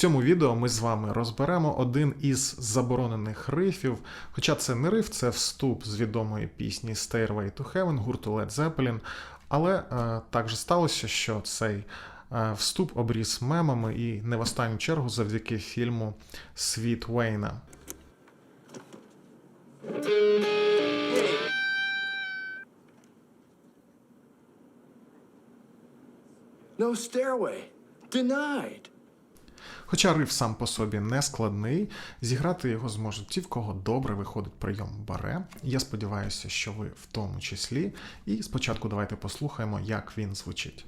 цьому відео ми з вами розберемо один із заборонених рифів. Хоча це не риф, це вступ з відомої пісні Stairway to Heaven гурту Led Zeppelin. Але е, же сталося, що цей е, вступ обріз мемами і не в останню чергу завдяки фільму Світ Уейна. No stairway. Denied. Хоча риф сам по собі не складний, зіграти його зможуть ті, в кого добре виходить прийом баре. Я сподіваюся, що ви в тому числі. І спочатку давайте послухаємо, як він звучить.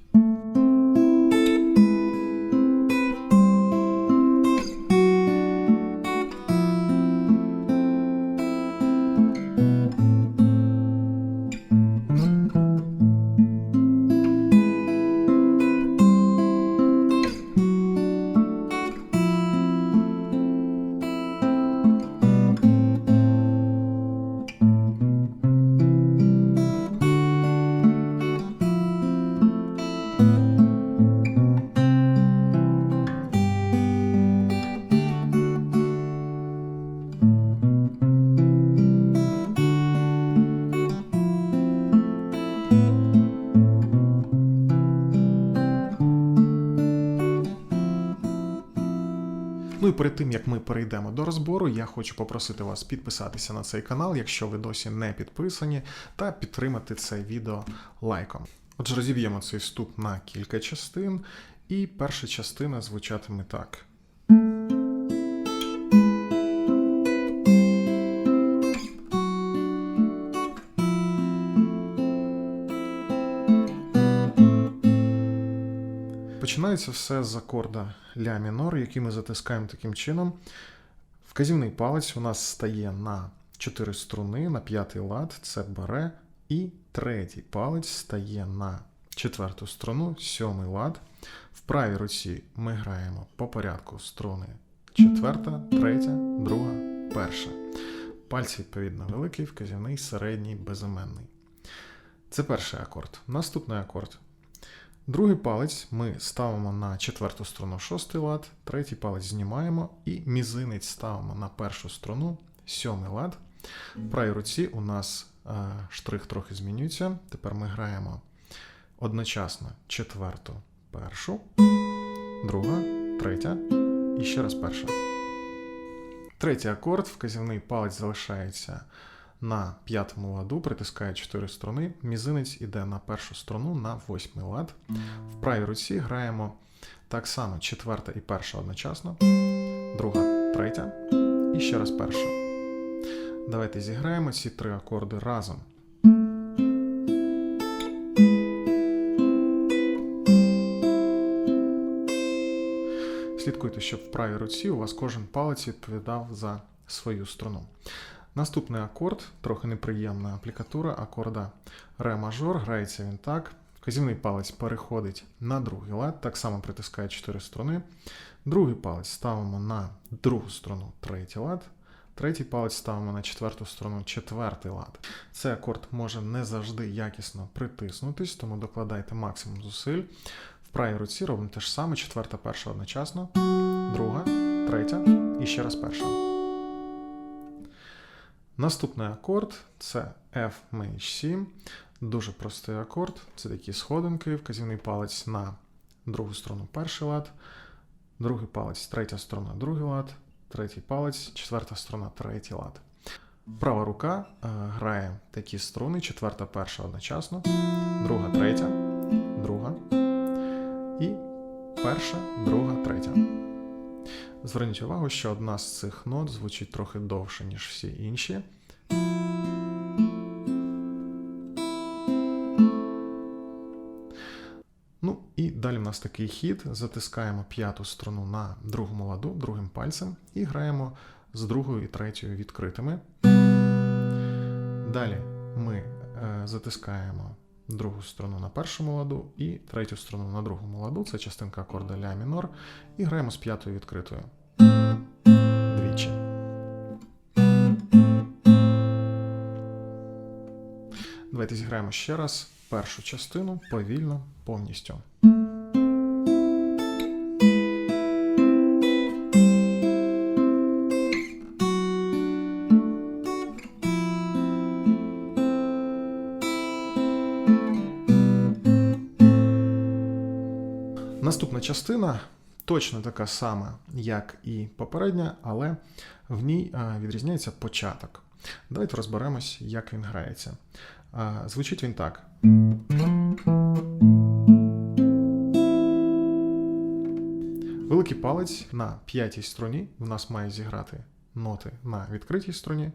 Ну і перед тим як ми перейдемо до розбору, я хочу попросити вас підписатися на цей канал, якщо ви досі не підписані, та підтримати це відео лайком. Отже, розіб'ємо цей вступ на кілька частин, і перша частина звучатиме так. Починається все з акорда ля мінор, який ми затискаємо таким чином. Вказівний палець у нас стає на 4 струни, на п'ятий лад, це баре, і третій палець стає на четверту струну, сьомий лад. В правій руці ми граємо по порядку струни четверта, третя, друга, перша. Пальці, відповідно, великий, вказівний, середній, безіменний. Це перший акорд. Наступний акорд Другий палець ми ставимо на четверту струну шостий лад, третій палець знімаємо і мізинець ставимо на першу струну, сьомий лад. В правій руці у нас е, штрих трохи змінюється. Тепер ми граємо одночасно четверту, першу, друга, третя і ще раз перша. Третій акорд, вказівний палець залишається на п'ятому ладу, притискає 4 струни, мізинець іде на першу струну на восьмий лад. В правій руці граємо так само четверта і перша одночасно, друга, третя і ще раз перша. Давайте зіграємо ці три акорди разом. Слідкуйте, щоб в правій руці у вас кожен палець відповідав за свою струну. Наступний акорд, трохи неприємна аплікатура акорда ре мажор. Грається він так. Вказівний палець переходить на другий лад, так само притискає 4 струни. Другий палець ставимо на другу струну, третій лад. Третій палець ставимо на четверту струну, четвертий лад. Цей акорд може не завжди якісно притиснутись, тому докладайте максимум зусиль. В правій руці робимо те ж саме: четверта, перша одночасно, друга, третя і ще раз перша. Наступний акорд це F Maj 7. Дуже простий акорд. Це такі сходинки, вказівний палець на другу струну перший лад, другий палець, третя струна, другий лад, третій палець, четверта струна, третій лад. Права рука е, грає такі струни, четверта, перша одночасно, друга, третя, друга і перша, друга, третя. Зверніть увагу, що одна з цих нот звучить трохи довше, ніж всі інші. Ну і далі в нас такий хід. Затискаємо п'яту струну на другому ладу, другим пальцем, і граємо з другою і третьою відкритими. Далі ми е, затискаємо другу струну на першому ладу і третю струну на другому ладу. Це частинка акорда ля мінор. І граємо з п'ятою відкритою. Двічі. Давайте зіграємо ще раз першу частину повільно, повністю. Частина точно така сама, як і попередня, але в ній відрізняється початок. Давайте розберемось, як він грається. Звучить він так. Великий палець на п'ятій струні в нас має зіграти ноти на відкритій струні,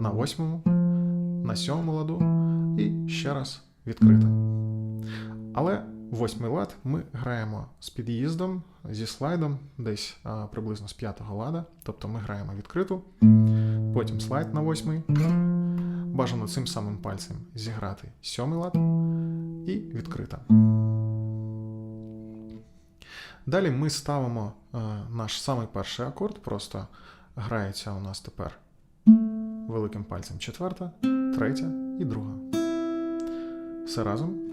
на восьмому, на сьомому ладу і ще раз відкрита. Але восьмий лад ми граємо з під'їздом, зі слайдом, десь а, приблизно з п'ятого лада. Тобто ми граємо відкриту, потім слайд на восьмий. Бажано цим самим пальцем зіграти сьомий лад і відкрита. Далі ми ставимо е, наш самий перший акорд, просто грається у нас тепер великим пальцем четверта, третя і друга. Все разом.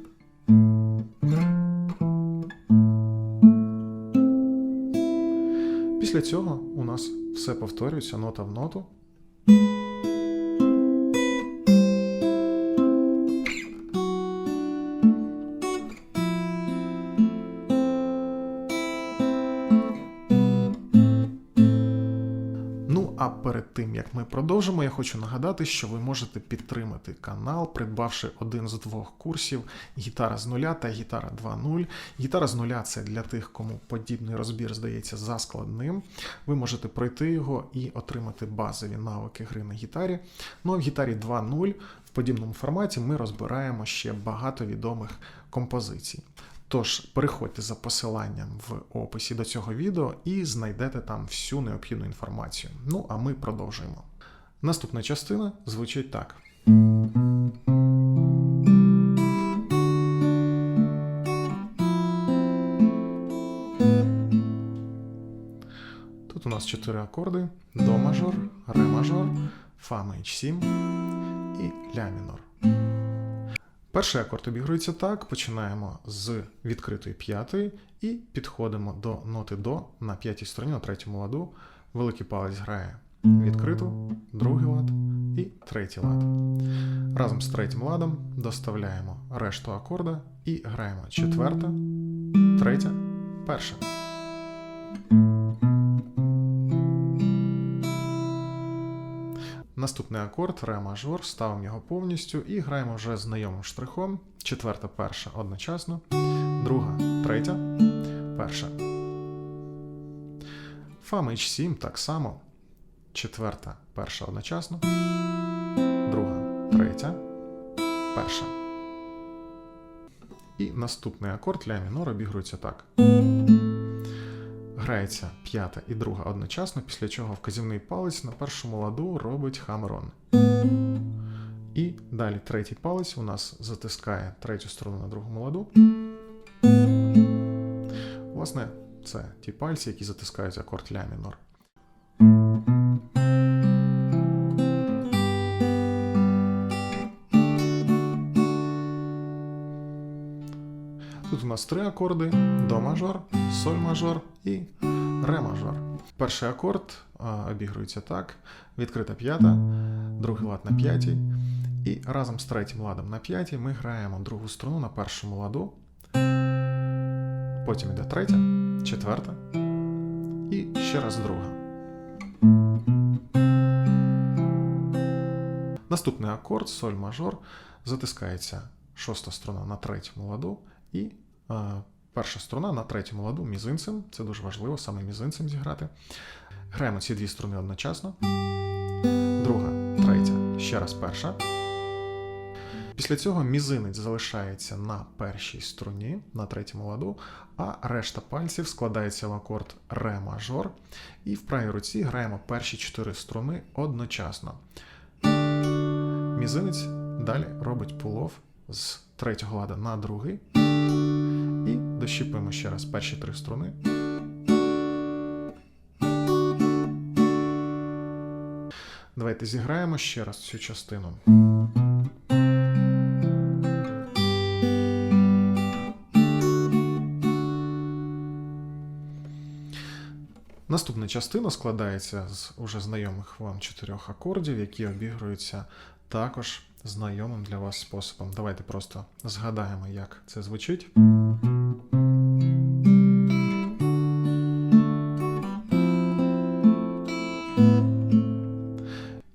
Після цього у нас все повторюється нота в ноту. Тим як ми продовжимо, я хочу нагадати, що ви можете підтримати канал, придбавши один з двох курсів гітара з нуля та гітара 2.0. Гітара з нуля це для тих, кому подібний розбір здається заскладним. Ви можете пройти його і отримати базові навики гри на гітарі. Ну а в гітарі 2.0 в подібному форматі ми розбираємо ще багато відомих композицій. Тож переходьте за посиланням в описі до цього відео і знайдете там всю необхідну інформацію. Ну а ми продовжуємо. Наступна частина звучить так. Тут у нас чотири акорди: до мажор, ре мажор, фа мейдж 7 і ля мінор. Перший акорд обігрується так. Починаємо з відкритої п'ятої і підходимо до ноти до на п'ятій стороні, на третьому ладу. Великий палець грає відкриту, другий лад і третій лад. Разом з третім ладом доставляємо решту акорда і граємо четверта, третя, перша. Наступний акорд ре мажор, ставимо його повністю і граємо вже знайомим штрихом. Четверта, перша одночасно, друга, третя, перша. Фа мейдж 7 так само. Четверта, перша одночасно, друга, третя, перша. І наступний акорд ля мінор обігрується так. Грається п'ята і друга одночасно, після чого вказівний палець на першому ладу робить хамерон. І далі третій палець у нас затискає третю сторону на другому ладу. Власне, це ті пальці, які затискають акорд ля мінор. Тут у нас три акорди: до мажор, соль мажор і ре мажор. Перший акорд обігрується так: відкрита п'ята, другий лад на п'ятій. І разом з третім ладом на п'ятій ми граємо другу струну на першому ладу. Потім йде третя, четверта і ще раз друга. Наступний акорд соль мажор затискається шоста струна на третьому ладу і перша струна на третьому ладу мізинцем. Це дуже важливо, саме мізинцем зіграти. Граємо ці дві струни одночасно. Друга, третя, ще раз перша. Після цього мізинець залишається на першій струні на третьому ладу, а решта пальців складається в акорд ре мажор. І в правій руці граємо перші чотири струни одночасно. Мізинець далі робить пулов з третього лада на другий. І дощіпуємо ще раз перші три струни. Давайте зіграємо ще раз цю частину. Наступна частина складається з уже знайомих вам чотирьох акордів, які обігруються також знайомим для вас способом. Давайте просто згадаємо, як це звучить.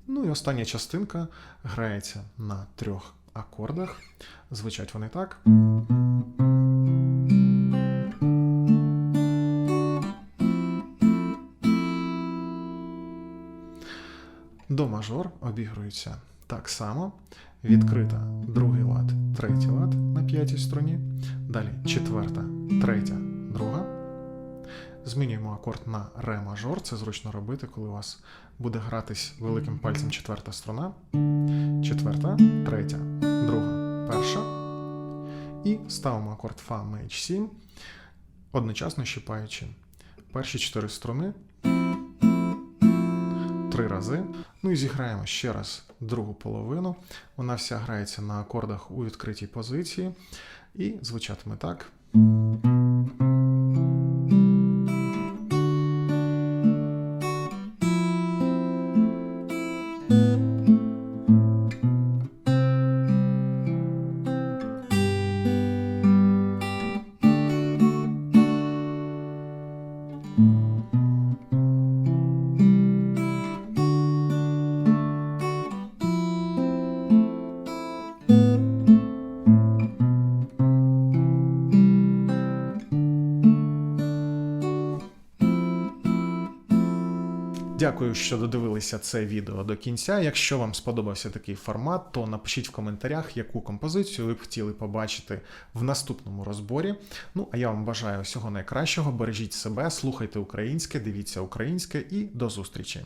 Ну і остання частинка грається на трьох акордах. Звучать вони так. До мажор обігрується так само. Відкрита другий лад, третій лад на п'ятій струні. Далі четверта, третя, друга. Змінюємо акорд на ре мажор. Це зручно робити, коли у вас буде гратись великим пальцем четверта струна. Четверта, третя, друга, перша. І ставимо акорд фа мейдж 7, одночасно щипаючи перші чотири струни три рази. Ну і зіграємо ще раз другу половину. Вона вся грається на акордах у відкритій позиції. І звучатиме так. Дякую, що додивилися це відео до кінця. Якщо вам сподобався такий формат, то напишіть в коментарях, яку композицію ви б хотіли побачити в наступному розборі. Ну а я вам бажаю всього найкращого. Бережіть себе, слухайте українське, дивіться українське і до зустрічі!